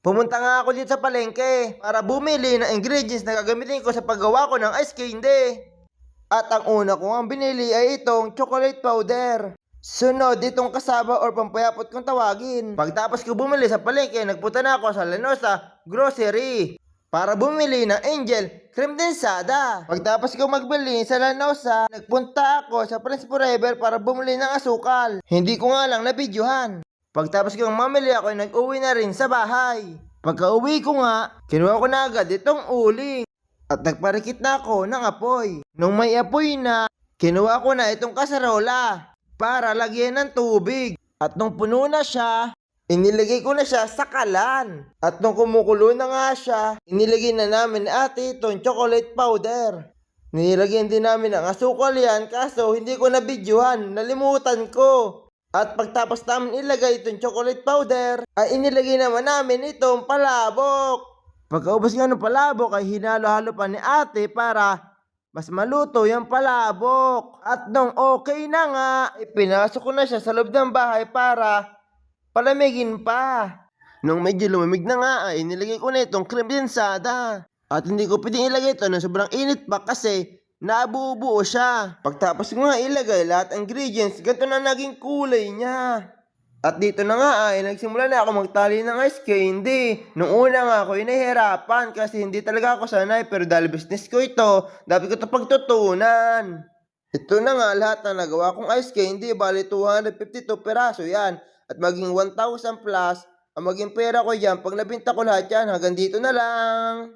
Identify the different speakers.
Speaker 1: Pumunta nga ako dito sa palengke para bumili ng ingredients na gagamitin ko sa paggawa ko ng ice candy. At ang una ko ang binili ay itong chocolate powder. Sunod, itong kasaba or pampayapot kung tawagin. Pagtapos ko bumili sa palengke, nagpunta na ako sa Lenosa Grocery para bumili ng Angel Cream Densada. Pagtapos ko magbili sa Lanosa, nagpunta ako sa Prince Forever para bumili ng asukal. Hindi ko nga lang nabidyohan. Pagtapos kong mamili ako, nag-uwi na rin sa bahay. Pagka uwi ko nga, kinuha ko na agad itong uling. At nagparikit na ako ng apoy. Nung may apoy na, kinuha ko na itong kasarola para lagyan ng tubig. At nung puno na siya, inilagay ko na siya sa kalan. At nung kumukulo na nga siya, inilagay na namin ate itong chocolate powder. Nilagyan din namin ng asukal yan kaso hindi ko nabidyohan, nalimutan ko. At pagtapos namin ilagay itong chocolate powder, ay inilagay naman namin itong palabok. Pagkaubos nga ng palabok ay hinalo-halo pa ni ate para mas maluto yung palabok. At nung okay na nga, ipinasok ko na siya sa loob ng bahay para palamigin pa. Nung medyo lumamig na nga ay nilagay ko na itong cream densada. At hindi ko pwedeng ilagay ito na sobrang init pa kasi nabubuo siya. Pagtapos ko nga ilagay lahat ng ingredients, ganito na naging kulay niya. At dito na nga ay nagsimula na ako magtali ng ice candy. Nung una nga ako inahirapan kasi hindi talaga ako sanay pero dahil business ko ito, dapat ko ito pagtutunan. Ito na nga lahat na nagawa kong ice candy, bali 252 peraso yan. At maging 1,000 plus, ang maging pera ko yan, pag nabinta ko lahat yan, hanggang dito na lang.